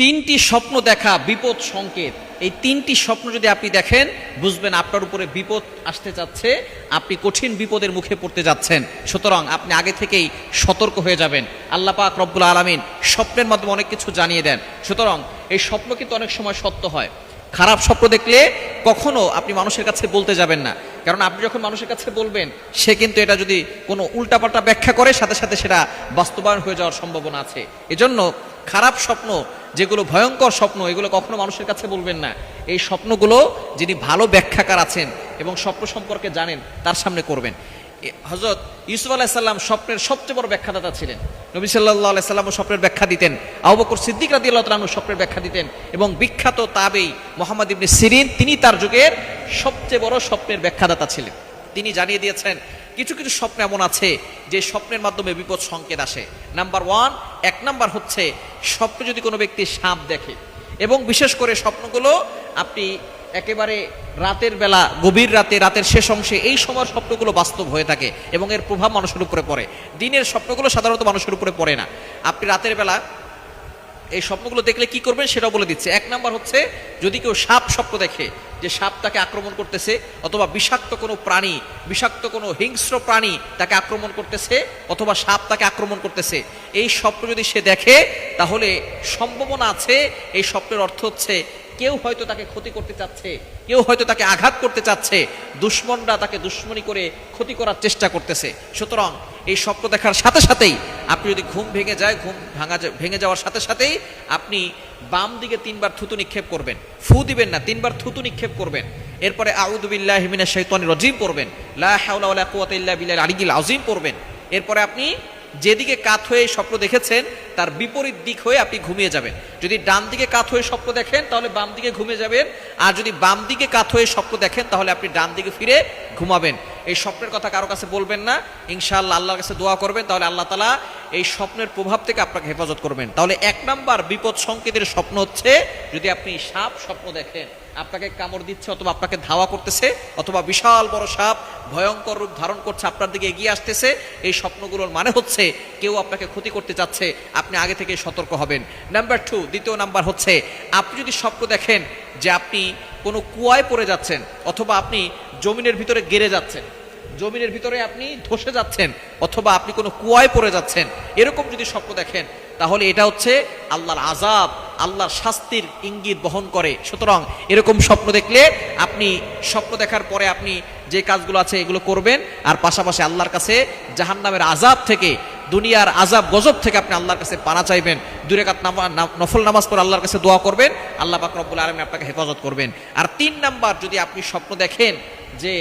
তিনটি স্বপ্ন দেখা, বিপদ সংকেত। এই তিনটি স্বপ্ন যদি আপনি দেখেন, বুঝবেন আপনার উপরে বিপদ আসতে যাচ্ছে, আপনি কঠিন বিপদের মুখে পড়তে যাচ্ছেন। সুতরাং আপনি আগে থেকেই সতর্ক হয়ে যাবেন। আল্লাহ পাক রব্বুল আলমিন স্বপ্নের মাধ্যমে অনেক কিছু জানিয়ে দেন। সুতরাং এই স্বপ্ন কিন্তু অনেক সময় সত্য হয়। খারাপ স্বপ্ন দেখলে কখনো আপনি মানুষের কাছে বলতে যাবেন না। কারণ আপনি যখন মানুষের কাছে বলবেন, সে কিন্তু এটা যদি কোনো উল্টাপাল্টা ব্যাখ্যা করে, সাথে সাথে সেটা বাস্তবায়ন হয়ে যাওয়ার সম্ভাবনা আছে। এজন্য খারাপ স্বপ্ন যেগুলো ভয়ঙ্কর স্বপ্ন, এগুলো কখনো মানুষের কাছে বলবেন না। এই স্বপ্নগুলো যিনি ভালো ব্যাখ্যাকার আছেন এবং স্বপ্ন সম্পর্কে জানেন, তার সামনে করবেন। হজরত ইউসুফ আলাহিসাল্লাম স্বপ্নের সবচেয়ে বড় ব্যাখ্যাদাতা ছিলেন। নবী সাল্লাহ আলাইসাল্লামও স্বপ্নের ব্যাখ্যা দিতেন। আবু বকর সিদ্দিক রাদি আল্লাহ স্বপ্নের ব্যাখ্যা দিতেন এবং বিখ্যাত তাবেই মোহাম্মদ ইবনে সিরিন, তিনি তার যুগের সবচেয়ে বড় স্বপ্নের ব্যাখ্যাদাতা ছিলেন। তিনি জানিয়ে দিয়েছেন কিছু কিছু স্বপ্ন এমন আছে যে স্বপ্নের মাধ্যমে বিপদ সংকেত আসে। নাম্বার ওয়ান এক নাম্বার হচ্ছে স্বপ্নে যদি কোনো ব্যক্তি সাপ দেখে। এবং বিশেষ করে স্বপ্নগুলো আপনি একেবারে রাতের বেলা, গভীর রাতে, রাতের শেষ অংশে এই সময় স্বপ্নগুলো বাস্তব হয়ে থাকে এবং এর প্রভাব মানুষের উপরে পড়ে। দিনের স্বপ্নগুলো সাধারণত মানুষের উপরে পড়ে না। আপনি রাতের বেলা এই স্বপ্নগুলো দেখলে কি করবেন সেটাও বলে দিচ্ছে। এক নাম্বার হচ্ছে, যদি কেউ সাপ স্বপ্ন দেখে, যে সাপ তাকে আক্রমণ করতেছে, অথবা বিষাক্ত কোনো প্রাণী, বিষাক্ত কোনো হিংস্র প্রাণী তাকে আক্রমণ করতেছে, অথবা সাপ তাকে আক্রমণ করতেছে, এই স্বপ্ন যদি সে দেখে, তাহলে সম্ভাবনা আছে, এই স্বপ্নের অর্থ হচ্ছে, কেউ হয়তো তাকে ক্ষতি করতে চাচ্ছে, কেউ হয়তো তাকে আঘাত করতে চাচ্ছে, দুশ্মনরা তাকে দুশ্মনী করে ক্ষতি করার চেষ্টা করতেছে। সুতরাং এই স্বপ্ন দেখার সাথে সাথেই আপনি যদি ঘুম ভেঙে যায়, ঘুম ভাঙা ভেঙে যাওয়ার সাথে সাথেই আপনি বাম দিকে তিনবার থুতু নিক্ষেপ করবেন। ফু দিবেন না, তিনবার থুতু নিক্ষেপ করবেন। এরপরে আউদুবিল্লাহ হিমিনা শৈতানি রজিম পড়বেন। লা হাওলা কুয়াত ইল্লা বিল্লাহ আলিগিল আজিম পড়বেন। এরপরে আপনি যেদিকে কাত হয়ে স্বপ্ন দেখেছেন, তার বিপরীত দিক হয়ে আপনি ঘুমিয়ে যাবেন। যদি ডান দিকে কাত হয়ে স্বপ্ন দেখেন, তাহলে বাম দিকে ঘুমিয়ে যাবেন। আর যদি বাম দিকে কাত হয়ে স্বপ্ন দেখেন, তাহলে আপনি ডান দিকে ফিরে ঘুমাবেন। এই স্বপ্নের কথা কারও কাছে বলবেন না। ইনশাআল্লাহ আল্লাহর কাছে দোয়া করবেন, তাহলে আল্লাহ তালা এই স্বপ্নের প্রভাব থেকে আপনাকে হেফাজত করবেন। তাহলে এক নাম্বার বিপদ সংকেতের স্বপ্ন হচ্ছে, যদি আপনি সাপ স্বপ্ন দেখেন। আপনাকে কামড় দিচ্ছে অথবা আপনাকে ধাওয়া করতেছে, অথবা বিশাল বড় সাপ ভয়ঙ্কর রূপ ধারণ করছে, আপনার দিকে এগিয়ে আসতেছে, এই স্বপ্নগুলোর মানে হচ্ছে কেউ আপনাকে ক্ষতি করতে চাচ্ছে, আপনি আগে থেকে সতর্ক হবেন। নাম্বার টু দ্বিতীয় নাম্বার হচ্ছে, আপনি যদি স্বপ্ন দেখেন যে আপনি কোনো কুয়ায় পড়ে যাচ্ছেন, অথবা আপনি জমিনের ভিতরে গেড়ে যাচ্ছেন, জমিনের ভিতরে আপনি ধসে যাচ্ছেন, অথবা আপনি কোনো কুয়ায় পড়ে যাচ্ছেন, এরকম যদি স্বপ্ন দেখেন, তাহলে এটা হচ্ছে আল্লাহর আজাব আল্লাহর শাস্তির ইঙ্গিত বহন করে। সুতরাং এরকম স্বপ্ন দেখলে আপনি স্বপ্ন দেখার পরে আপনি যে কাজগুলো আছে এগুলো করবেন, আর পাশাপাশি আল্লাহর কাছে জাহান্নামের আজাব থেকে, দুনিয়ার আজাব গজব থেকে আপনি আল্লাহর কাছে পানা চাইবেন। দূরে কাত নফল নামাজ পড়ে আল্লাহর কাছে দোয়া করবেন, আল্লাহ পাক রব্বুল আলমী আপনাকে হেফাজত করবেন। আর তিন নাম্বার, যদি আপনি স্বপ্ন দেখেন যে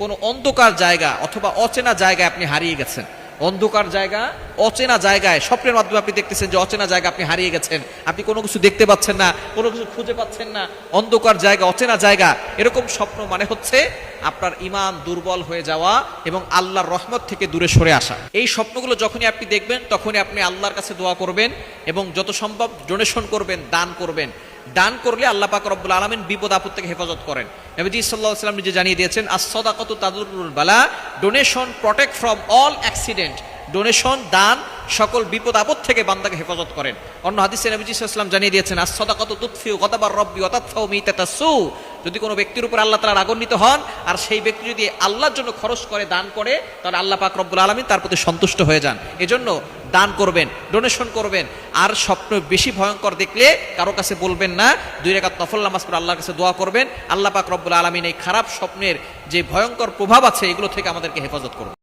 কোনো অন্ধকার জায়গা অথবা অচেনা জায়গায় আপনি হারিয়ে গেছেন অন্ধকার জায়গা, অচেনা জায়গায়, স্বপ্নের মাধ্যমে আপনি দেখতেছেন যে অচেনা জায়গা আপনি হারিয়ে গেছেন। আপনি কোনো কিছু দেখতে পাচ্ছেন না, কোনো কিছু খুঁজে পাচ্ছেন না। অন্ধকার জায়গা, অচেনা জায়গা, এরকম স্বপ্ন মানে হচ্ছে আপনার ইমান দুর্বল হয়ে যাওয়া এবং আল্লাহর রহমত থেকে দূরে সরে আসা। এই স্বপ্নগুলো যখনই আপনি দেখবেন, তখনই আপনি আল্লাহর কাছে দোয়া করবেন এবং যত সম্ভব ডোনেশন করবেন, দান করবেন। দান করলে আল্লাহ পাক রব্বুল আলমিন বিপদ আপদ থেকে হেফাজত করেন। নবীজি সাল্লাহ সাল্লাম নিজে জানিয়ে দিয়েছেন আসদাকত তাদুরুল বালা donation protect from all accident donation দান, সকল বিপদ আপদ থেকে বান্দাকে হেফাজত করেন। অন্য হাদিসে নবীজি সাল্লাম জানিয়ে দিয়েছেন আসদাকত তুৎফিউ গতাবার রব্বি অতাৎফাউ যদি কোনো ব্যক্তির উপর আল্লাহ তালা রাগান্বিত হন, আর সেই ব্যক্তি যদি আল্লাহর জন্য খরচ করে, দান করে, তাহলে আল্লাহ পাক রব্বুল আলমিন তার প্রতি সন্তুষ্ট হয়ে যান। এজন্য দান করবেন ডোনেশন করবেন। আর স্বপ্ন বেশি ভয়ঙ্কর দেখলে কারও কাছে বলবেন না, দুই রেখাত নফল নামাজ পড়ে আল্লাহর কাছে দোয়া করবেন। আল্লাহ পাক রব্বুল আলমিন এই খারাপ স্বপ্নের যে ভয়ঙ্কর প্রভাব আছে, এগুলো থেকে আমাদেরকে হেফাজত করুন।